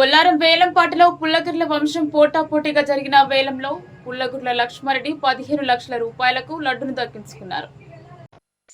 బొల్లారం వేలంపాటలో పుల్లగిర్ల వంశం పోటాపోటీగా జరిగిన వేలంలో పుల్లగుర్ల లక్ష్మారెడ్డి పదిహేను లక్షల రూపాయలకు లడ్డును దక్కించుకున్నారు.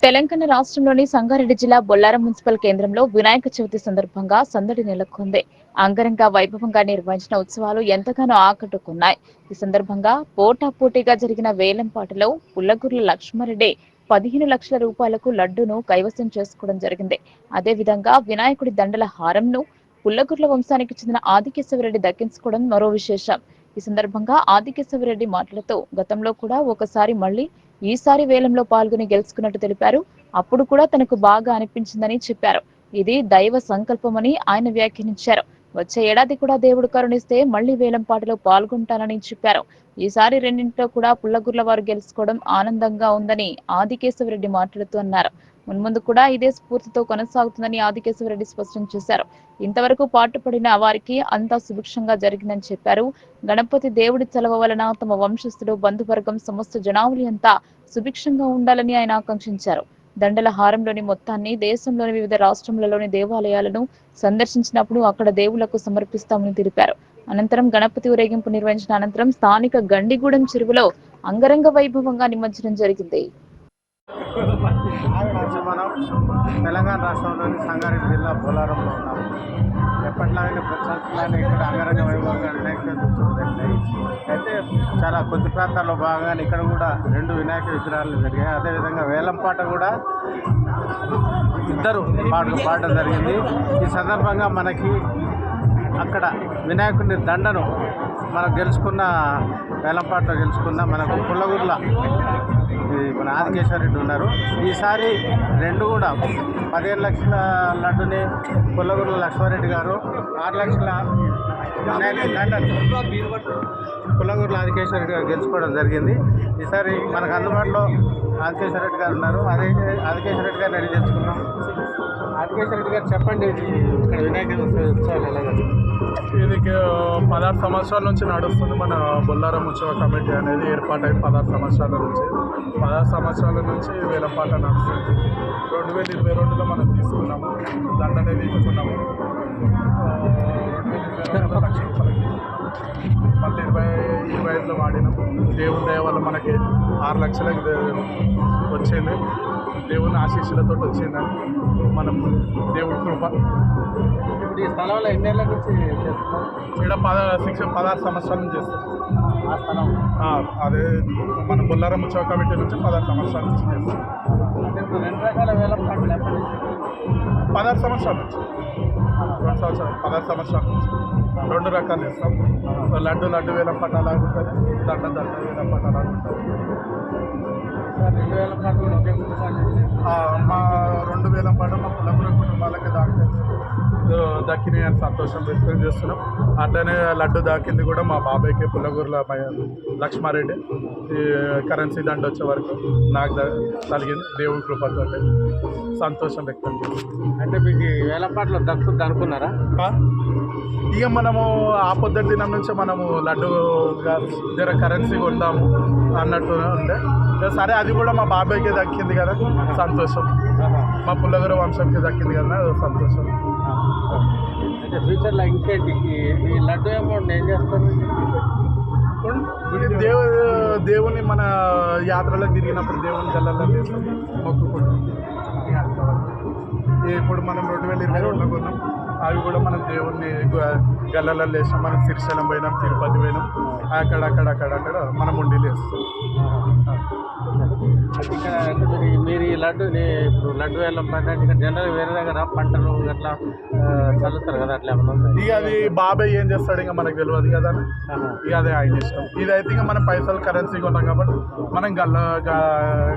తెలంగాణ రాష్ట్రంలోని సంగారెడ్డి జిల్లా బొల్లారం మున్సిపల్ కేంద్రంలో వినాయక చవితి సందర్భంగా సందడి నెలకొంది. అంగరంగ వైభవంగా నిర్వహించిన ఉత్సవాలు ఎంతగానో ఆకట్టుకున్నాయి. ఈ సందర్భంగా పోటాపోటీగా జరిగిన వేలంపాటలో పుల్లగుర్ల లక్ష్మారెడ్డి పదిహేను లక్షల రూపాయలకు లడ్డును కైవసం చేసుకోవడం జరిగింది. అదేవిధంగా వినాయకుడి దండల హారంను పుల్లగుర్ల వంశానికి చెందిన ఆదికేశవరెడ్డి దక్కించుకోవడం మరో విశేషం. ఈ సందర్భంగా ఆదికేశవరెడ్డి మాట్లాడుతూ గతంలో కూడా ఒకసారి మళ్ళీ ఈసారి వేలంలో పాల్గొని గెలుచుకున్నట్టు తెలిపారు. అప్పుడు కూడా తనకు బాగా అనిపించిందని చెప్పారు. ఇది దైవ సంకల్పమని ఆయన వ్యాఖ్యానించారు. వచ్చే ఏడాది కూడా దేవుడు కరుణిస్తే మళ్ళీ వేలం పాటలో పాల్గొంటానని చెప్పారు. ఈసారి రెండింటిలో కూడా పుల్లగుర్ల వారు గెలుచుకోవడం ఆనందంగా ఉందని ఆదికేశవరెడ్డి మాట్లాడుతూ అన్నారు. మున్ముందు కూడా ఇదే స్ఫూర్తితో కొనసాగుతుందని ఆదికేశవరెడ్డి స్పష్టం చేశారు. ఇంతవరకు పాటుపడిన వారికి అంతా సుభిక్షంగా జరిగిందని చెప్పారు. గణపతి దేవుడి చలవ వలన తమ వంశస్థులు బంధువర్గం సమస్త జనావళి అంతా సుభిక్షంగా ఉండాలని ఆయన ఆకాంక్షించారు. దండల హారంలోని మొత్తాన్ని దేశంలోని వివిధ రాష్ట్రములలోని దేవాలయాలను సందర్శించినప్పుడు అక్కడ దేవులకు సమర్పిస్తామని తెలిపారు. అనంతరం గణపతి ఊరేగింపు నిర్వహించిన అనంతరం స్థానిక గండిగూడెం చెరువులో అంగరంగ వైభవంగా నిమజ్జనం జరిగింది. మనం. తెలంగాణ రాష్ట్రంలోని సంగారెడ్డి జిల్లా పోలారంలో ఉన్నాము ఎప్పటిలాగానే ప్రశాంతంగానే ఇక్కడ అంగరంగ వైభవంగా వినాయక చవితి అయితే చాలా కొద్ది ప్రాంతాల్లో భాగంగా ఇక్కడ కూడా రెండు వినాయక విగ్రహాలు జరిగాయి. అదేవిధంగా వేలంపాట కూడా ఇద్దరు పాటలు పాడడం జరిగింది. ఈ సందర్భంగా మనకి అక్కడ వినాయకుని దండను మనం గెలుచుకున్న వేలంపాట్లో గెలుచుకున్న మనకు పుల్లగుర్ల మన ఆదికేశ్వర రెడ్డి ఉన్నారు. ఈసారి రెండు కూడా పదిహేను లక్షల లడ్డుని పుల్లగుర్ల లక్ష్మారెడ్డి గారు ఆరు లక్షల వినాయకుని పుల్లగుర్ల ఆదికేశ్వర రెడ్డి గారు గెలుచుకోవడం జరిగింది. ఈసారి మనకు అందుబాటులో ఆదికేశ్వర రెడ్డి గారు ఉన్నారు. అదే ఆదికేశ్వర రెడ్డి గారు రెడీ చేసుకున్నాం ఆదికేశ్వర రెడ్డి గారు చెప్పండి ఇది ఇక్కడ వినాయక ఉత్సవాలు ఇది పదహారు సంవత్సరాల నుంచి నడుస్తుంది మన బొల్లారం ఉత్సవ కమిటీ అనేది. ఏర్పాటై పదహారు సంవత్సరాల నుంచి. పదహారు సంవత్సరాల నుంచి వేలపాట నడుస్తుంది. రెండు వేల ఇరవై రెండులో మనం తీసుకున్నాము. దండనే తీసుకున్నాము. రెండు వేల ఇరవై రెండులో లక్ష రూపాయలకి మళ్ళీ ఇరవై ఐదులో వాడినాము దేవుని దయ వల్ల మనకి ఆరు లక్షలకు వచ్చింది. దేవుని ఆశీస్సులతో వచ్చిందని మనం దేవుడి కృప. ఇప్పుడు ఈ స్థలంలో ఎన్నేళ్ళ నుంచి చేస్తున్నాం ఇక్కడ పద సిక్స్ పదహారు సంవత్సరాల నుంచి చేస్తాం ఆ స్థలం. అదే మన బొల్లారం ఉత్సవ కమిటీ నుంచి పదహారు సంవత్సరాల నుంచి చేస్తాం రెండు రకాల వేలం పదహారు సంవత్సరాల నుంచి. రెండు సంవత్సరాలు పదహారు సంవత్సరాల నుంచి. రెండు రకాలు ఇస్తాం లడ్డు లడ్డు వేలం పట్టాలాగా ఉంటుంది దండ దండ వేలం పట్టాలాగా ఉంటుంది రెండు వేల పాటలు దక్కినాయి అని సంతోషం వ్యక్తం చేస్తున్నాం. అట్లనే లడ్డు దాకింది కూడా మా బాబాయ్కి పుల్లగూరుల లక్ష్మారెడ్డి. ఈ కరెన్సీ దండ వచ్చే వరకు నాకు కలిగింది దేవుడి కృపతో సంతోషం వ్యక్తం చేస్తున్నాం. అంటే మీకు ఈ వేలం పాటలు దక్కుతుంది అనుకున్నారా? ఇక మనము ఆ పొద్దుటి దినం నుంచి మనము లడ్డు జర కరెన్సీ కొందాము అన్నట్టు ఉండే సరే అది కూడా మా బాబాయ్కి దక్కింది కదా సంతోషం. మా పుల్లగర వంశంకి దక్కింది కదా సంతోషం. అంటే ఫ్యూచర్లో ఇంకేంటి? ఈ- లడ్డు అమౌంట్ ఏం చేస్తారు? దేవు దేవుని మన యాత్రలో తిరిగినప్పుడు దేవుని వేస్తాం. మొక్కుకుంటాం. ఇప్పుడు మనం రెండు వేల ఇరవై రెండులో కొన్నాం. అవి కూడా మనం దేవుణ్ణి గల్లలో వేసాం మనం శ్రీశైలం పోయినాం తిరుపతి పోయినాం. అక్కడ అక్కడ అక్కడ అక్కడ మనం ఉండి అంటే ఇక్కడ మీరు ఈ- లడ్డుని ఇప్పుడు లడ్డు వేలం పాట ఇక్కడ జనరల్ వేరే దగ్గర పంటలు అట్లా ఆ, చల్లుతారు కదా అట్లా? ఇక అది బాబాయ్ ఏం చేస్తాడు ఇంకా మనకు తెలియదు కదా. ఇక అదే ఆయన ఇష్టం ఇదైతే ఇంకా మనం పైసలు కరెన్సీ కొన్నాం కాబట్టి మనం గల్ల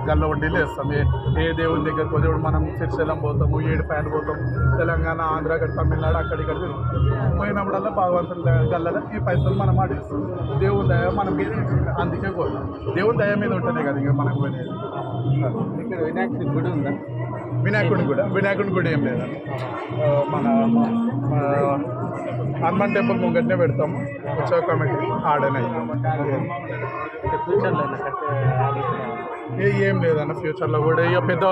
గల్ల వడ్డీలు వేస్తాం ఏ ఏ దేవుని దగ్గరికి పోతే మనం శ్రీశైలం పోతాము ఏడు పైన పోతాము తెలంగాణ ఆంధ్ర అక్కడ తమిళనాడు అక్కడ ఇక్కడ తిరుగుతాం. పోయినప్పుడల్లా భగవంతుని దయ గల్లలో ఈ పైసలు మనం ఆడిస్తాం దేవుని దయ మన మీద ఉంటుంది. అందుకే కోరుతాం దేవుని దయ మీద ఉంటేనే కదా ఇక మనకు పోయినది ఇక్కడ వినాయకుడి గుడి ఉందా? వినాయకుడి కూడా వినాయకుడి కూడా ఏం లేదండి ఆ, మన మన హనుమాన్ టెంపుల్ ముంగట్నే పెడతాము. ఉత్సవ కమిటీ ఆడనే. ఫ్యూచర్లో ఏ ఏం లేదన్న ఫ్యూచర్లో కూడా. ఇక పెద్ద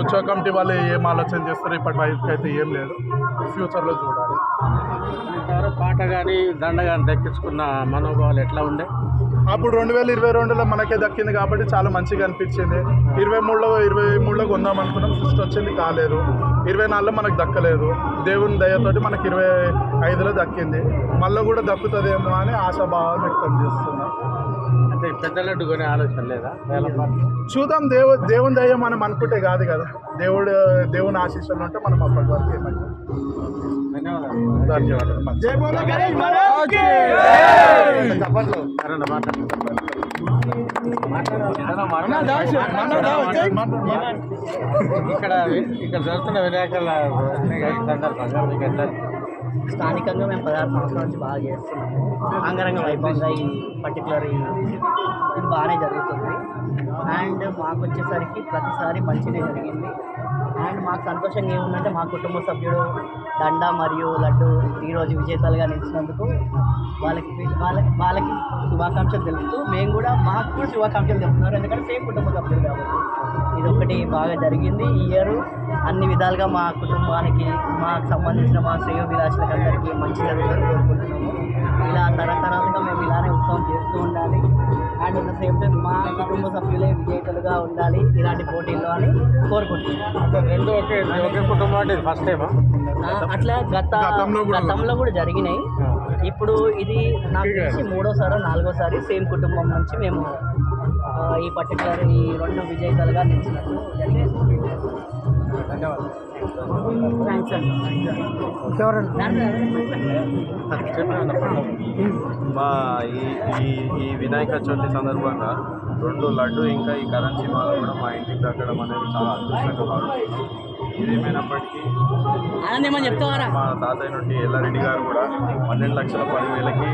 ఉత్సవ కమిటీ వాళ్ళు ఏం ఆలోచన చేస్తారు? ఇప్పటి వయసుకి అయితే ఏం లేదు. ఫ్యూచర్లో చూడాలి. పాట కానీ దండ కానీ దక్కించుకున్న మనోభావాలు ఎట్లా ఉండే? అప్పుడు రెండు వేల ఇరవై రెండులో మనకే దక్కింది కాబట్టి చాలా మంచిగా అనిపించింది. ఇరవై మూడులో ఇరవై మూడులో కొందాం అనుకున్నాం. ఫస్ట్ వచ్చింది కాలేదు. ఇరవై నాలుగులో మనకు దక్కలేదు. దేవుని దయతోటి మనకి ఇరవై ఐదులో దక్కింది. మళ్ళీ కూడా దక్కుతుందేమో అని ఆశాభావం వ్యక్తం చేస్తున్నాం. అంటే ఈ పెద్ద లడ్డు కొనే ఆలోచన లేదా? చూద్దాం. దేవు దేవుని దయ మనం అనుకుంటే కాదు కదా. దేవుడు దేవుని ఆశీస్సులు ఉంటే మనం అప్పటి వరకు ఇక్కడ ఇక్కడ జరుగుతున్న వినాయకుల సందర్భంగా మీకు ఎట్లా స్థానికంగా మేము పదహారు సంవత్సరాల నుంచి బాగా చేస్తున్నాము. అంగరంగ వైభవంగా ఈ పర్టికులర్ ఈ ఇది బాగానే జరుగుతుంది. అండ్ మాకు వచ్చేసరికి ప్రతిసారి మంచిగా జరిగింది. అండ్ మాకు సంతోషంగా ఏముందంటే మా కుటుంబ సభ్యుడు దండ మరియు లడ్డు ఈరోజు విజేతలుగా నిలిచినందుకు వాళ్ళకి వాళ్ళకి వాళ్ళకి శుభాకాంక్షలు తెలుపుతూ మేము కూడా మాకు కూడా శుభాకాంక్షలు తెలుపుతున్నారు. ఎందుకంటే సేమ్ కుటుంబ సభ్యులు కాబట్టి ఇది ఒకటి బాగా జరిగింది. ఈ ఇయర్ అన్ని విధాలుగా మా కుటుంబానికి మాకు సంబంధించిన మా శ్రేయోభిలాషులకు అందరికీ మంచి జరుగుతుందని కోరుకుంటున్నాము. ఇలా తరతరాలుగా మేము ఇలానే ఉత్సవం చేస్తూ ఉండాలి. And at the same time మా కుటుంబ సభ్యులే విజేతలుగా ఉండాలి ఇలాంటి పోటీల్లో అని కోరుకుంటున్నాను. ఫస్ట్ టైమా అట్లా గత గతంలో కూడా గతంలో కూడా జరిగినాయి. ఇప్పుడు ఇది నాకు తెలిసి మూడోసారి నాలుగోసారి సేమ్ కుటుంబం నుంచి మేము ఈ పర్టికులర్ ఈ రెండు విజేతలుగా నిలిచినట్టు. ధన్యవాదాలు. థ్యాంక్స్ అండి మా ఈ ఈ ఈ వినాయక చవితి సందర్భంగా రెండు లడ్డు ఇంకా ఈ కరెన్సీ మాల కూడా మా ఇంటికి దక్కడం అనేది చాలా అదృష్టంగా భావిస్తున్నాం. చెప్తావారా మా తాతయ్య నుండి ఎల్లారెడ్డి గారు కూడా పన్నెండు లక్షల పదివేలకి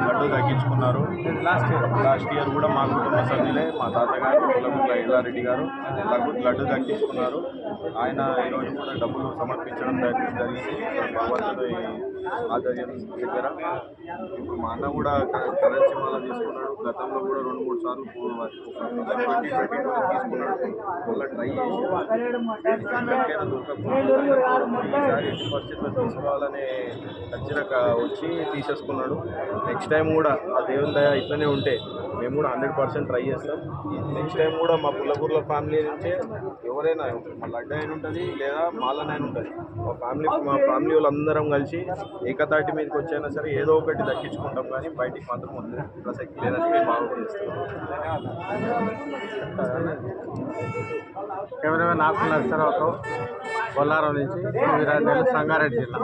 లడ్డు తగ్గించుకున్నారు. లాస్ట్ ఇయర్ లాస్ట్ ఇయర్ కూడా మా కుటుంబ సభ్యులే మా తాతగారు కులముల ఎల్లారెడ్డి గారు లడ్డు లడ్డు తగ్గించుకున్నారు. ఆయన ఈరోజు కూడా డబ్బులు సమర్పించడం జరిగింది. భగవంతుడు ఆచార్యం దగ్గర. ఇప్పుడు మా అన్న కూడా కరెన్సీ మాల తీసుకున్నాడు. గతంలో కూడా రెండు మూడు సార్లు ట్వంటీ ట్వంటీ తీసుకున్నాడు. మళ్ళీ ట్రై చేసి ఎక్కడికైనా తీసుకోవాలనే ఖచ్చితంగా వచ్చి తీసేసుకున్నాడు. నెక్స్ట్ నెక్స్ట్ టైం కూడా ఆ దేవుని దయ ఇట్లనే ఉంటే మేము కూడా హండ్రెడ్ పర్సెంట్ ట్రై చేస్తాం. నెక్స్ట్ టైం కూడా మా పుల్లపూర్ల ఫ్యామిలీ నుంచే ఎవరైనా మా లడ్డు అయిన ఉంటుంది లేదా మాలనైనా ఉంటుంది మా ఫ్యామిలీ మా ఫ్యామిలీ వాళ్ళందరం కలిసి ఏకతాటి మీదకి వచ్చైనా సరే ఏదో ఒకటి దక్కించుకుంటాం కానీ బయటికి మాత్రం వద్దు. ప్లస్ లేదని మేము కెమెరామెన్ నాకు నరసరావుతో బొల్లారం నుంచి సంగారెడ్డి జిల్లా.